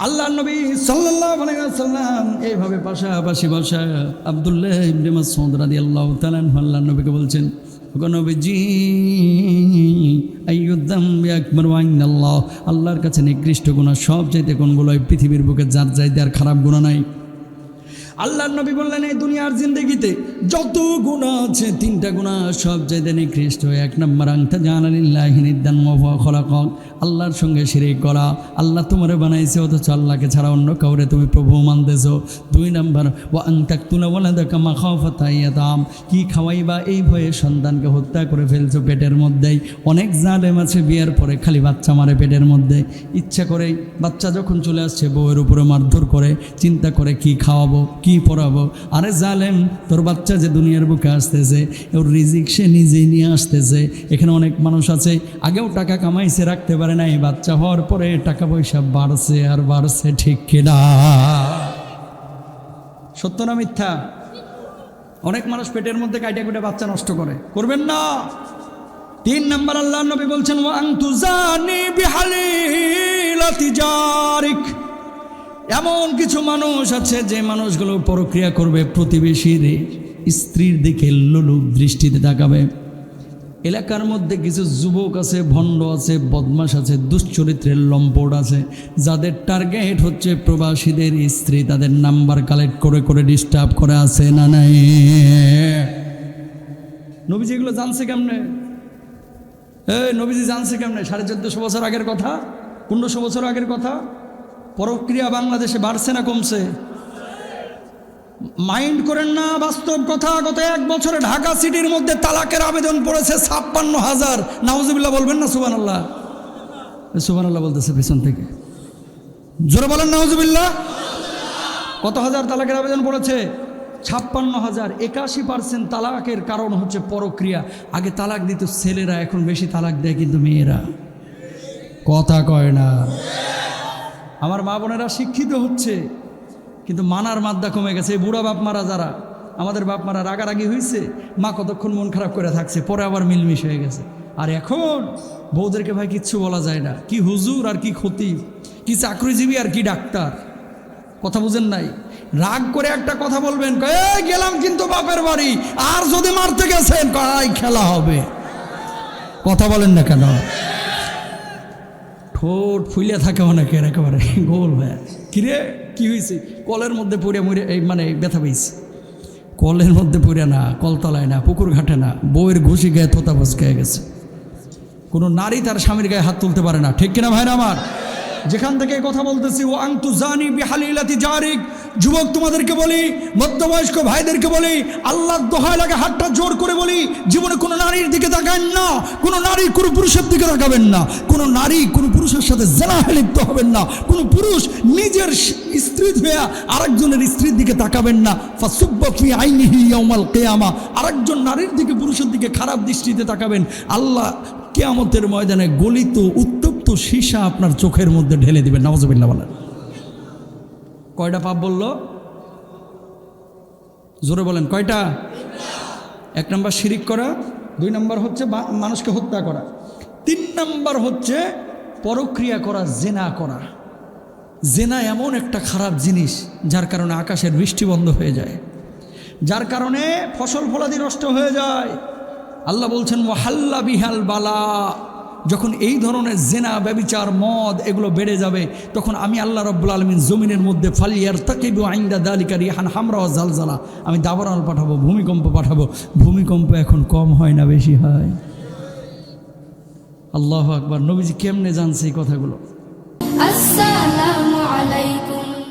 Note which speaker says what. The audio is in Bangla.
Speaker 1: আল্লাহ নবী সাল্লাম এইভাবে পাশাপাশি বসা আবদুল্লাহ আল্লাহ নবীকে বলছেন আল্লাহর কাছে নিকৃষ্ট গুণা সব চাইতে কোনগুলো পৃথিবীর বুকে যার চাইতে আর খারাপ গুণা নাই। আল্লাহর নবী বললেন, এই দুনিয়ার জিন্দগিতে যত গুণা আছে, তিনটা গুণা সব চাইতে নিকৃষ্ট, এক নম্বর আংটা জানালিল্লাহিনিদান আল্লাহর সঙ্গে শিরিক করা, আল্লাহ তোমারে বানাইছে, অথচ আল্লাহকে ছাড়া অন্য কাউরে তুমি প্রভু মানতেছো। দুই নম্বর ও আংটাক তুলা বলে দেখা মা খাওয়াতাম কি খাওয়াইবা, এই ভয়ে সন্তানকে হত্যা করে ফেলছো পেটের মধ্যেই। অনেক জালেম আছে বিয়ের পরে, খালি বাচ্চা মারে পেটের মধ্যে। ইচ্ছা করে বাচ্চা যখন চলে আসছে, বউয়ের উপরে মারধর করে, চিন্তা করে কি খাওয়াবো, কি পড়াবো? আরে জালেম, তোর বাচ্চা যে দুনিয়ার বুকে আসতেছে, ওর রিজিক সে নিজেই নিয়ে আসতেছে। এখানে অনেক মানুষ আছে, আগেও টাকা কামাইছে, রাখতে পারে না এই বাচ্চা হওয়ার পরে টাকা পয়সা বাড়ছে আর বাড়ছে ঠিক কিনা? সত্য না মিথ্যা? অনেক মানুষ পেটের মধ্যে কাইটা কুটে বাচ্চা নষ্ট করে। করবেন না। তিন নম্বর আল্লাহ নবী বলছেন, ওয়াং তুজানি বিহালিলাতি জারিক এমন কিছু মানুষ আছে যে মানুষগুলো প্রক্রিয়া করবে প্রতিবেশীর স্ত্রীর দিকে লোলুপ দৃষ্টিতে তাকাবে। এলাকার মধ্যে কিছু যুবক আছে, ভণ্ড আছে বদমাস আছে, দুশ্চরিত্রের লম্পট আছে। যাদের টার্গেট হচ্ছে প্রবাসীদের স্ত্রী, তাদের নাম্বার কালেক্ট করে করে ডিস্টার্ব করে আছে না নাই? নবীজি এগুলো জানছে কেমনে? এই নবীজি জানছে কেমনে? সাড়ে চোদ্দশো বছর আগের কথা? পনেরোশো বছর আগের কথা? প্রক্রিয়া বাংলাদেশে বাড়ছে না কমছে? মাইন্ড করেন না, বাস্তব কথা, গত এক বছরে ঢাকা সিটির মধ্যে তালাকের আবেদন পড়েছে ছাপ্পান্ন হাজার। নাউজুবিল্লাহ বলবেন না সুবান আল্লাহ সুবান আল্লাহ বলতেছে পিছন থেকে। জোরে বলেন, নাউজুবিল্লাহ? কত হাজার তালাকের আবেদন পড়েছে? ছাপ্পান্ন হাজার, একাশি পার্সেন্ট তালাকের কারণ হচ্ছে পরক্রিয়া। আগে তালাক দিত ছেলেরা, এখন বেশি তালাক দেয় কিন্তু মেয়েরা। কথা কয় না। আমার মা বোনেরা শিক্ষিত হচ্ছে, কিন্তু মানার মাদ্দা কমে গেছে। এই বুড়া বাপ মারা যারা, আমাদের বাপ মারা রাগারাগি হয়েছে মা কতক্ষণ মন খারাপ করে থাকছে, পরে আবার মিলমিশ হয়ে গেছে। আর এখন বউদেরকে ভাই কিচ্ছু বলা যায় না। কি হুজুর আর কি ক্ষতি কি চাকরিজীবী আর কি ডাক্তার। কথা বুঝেন নাই? রাগ করে একটা কথা বলবেন গেলাম কিন্তু বাপের বাড়ি। আর যদি মারতে গেছেন, কয় খেলা হবে। কথা বলেন না কেন? ঠোঁট ফুলে থাকে অনেকের একেবারে। গোল হয়ে কিরে? কি হয়েছে কলের মধ্যে পড়ে মরে এই মানে ব্যথা পেয়েছি কলের মধ্যে পড়ে না কলতলায় না, পুকুর ঘাটে না, বউয়ের ঘুষি গায়ে তোতা গায়ে গেছে। কোনো নারী তার স্বামীর গায়ে হাত তুলতে পারে না। ঠিক কিনা ভাই না আমার? যেখান থেকে কথা বলতেছি ও আংতু জানি বিহালিলাতি জারিক যুবক তোমাদেরকে বলি, মধ্যবয়স্ক ভাইদেরকে বলি, আল্লাহর দোহায় লাগে হাতটা জোর করে বলি, জীবনে কোনো নারীর দিকে তাকান না, কোনো নারী কোনো পুরুষের দিকে তাকাবেন না, কোনো নারী কোনো পুরুষের সাথে জেনাহে লিপ্ত হবেন না, কোনো পুরুষ নিজের স্ত্রী হয়ে আরেকজনের স্ত্রীর দিকে তাকাবেন না। ফাসুব্বফি কিয়ামা, আরেকজন নারীর দিকে পুরুষের দিকে খারাপ দৃষ্টিতে তাকাবেন। আল্লাহ কেয়ামতের ময়দানে গলিত, উত্তপ্ত সীসা আপনার চোখের মধ্যে ঢেলে দিবেন। নওয়াজবিল্লাহ বলেন। কয়টা পাপ বলল? জোরে বলেন, কয়টা? এক নম্বর শিরিক করা, দুই নম্বর হচ্ছে মানুষকে হত্যা করা, তিন নম্বর হচ্ছে পরক্রিয়া করা, জেনা করা। জেনা এমন একটা খারাপ জিনিস যার কারণে আকাশের বৃষ্টি বন্ধ হয়ে যায়, যার কারণে ফসল ফলাদি নষ্ট হয়ে যায়। আল্লাহ বলছেন, ওয়াহাল্লা বিহাল বালা। যখন এই ধরনের জেনা, ব্যবিচার, মদ এগুলো বেড়ে যাবে, তখন আমি আল্লাহ রব্বুল আলমিন জমিনের মধ্যে ফালিয়ার তাকিবু আইন্দা দালিকা রিহান হামরা জালজালা, আমি দাবারাল পাঠাবো, ভূমিকম্প পাঠাবো। ভূমিকম্প এখন কম হয় না, বেশি হয়। আল্লাহ আকবার। নবীজি কেমনে জানছে এই কথাগুলো?
Speaker 2: আসসালামু আলাইকুম।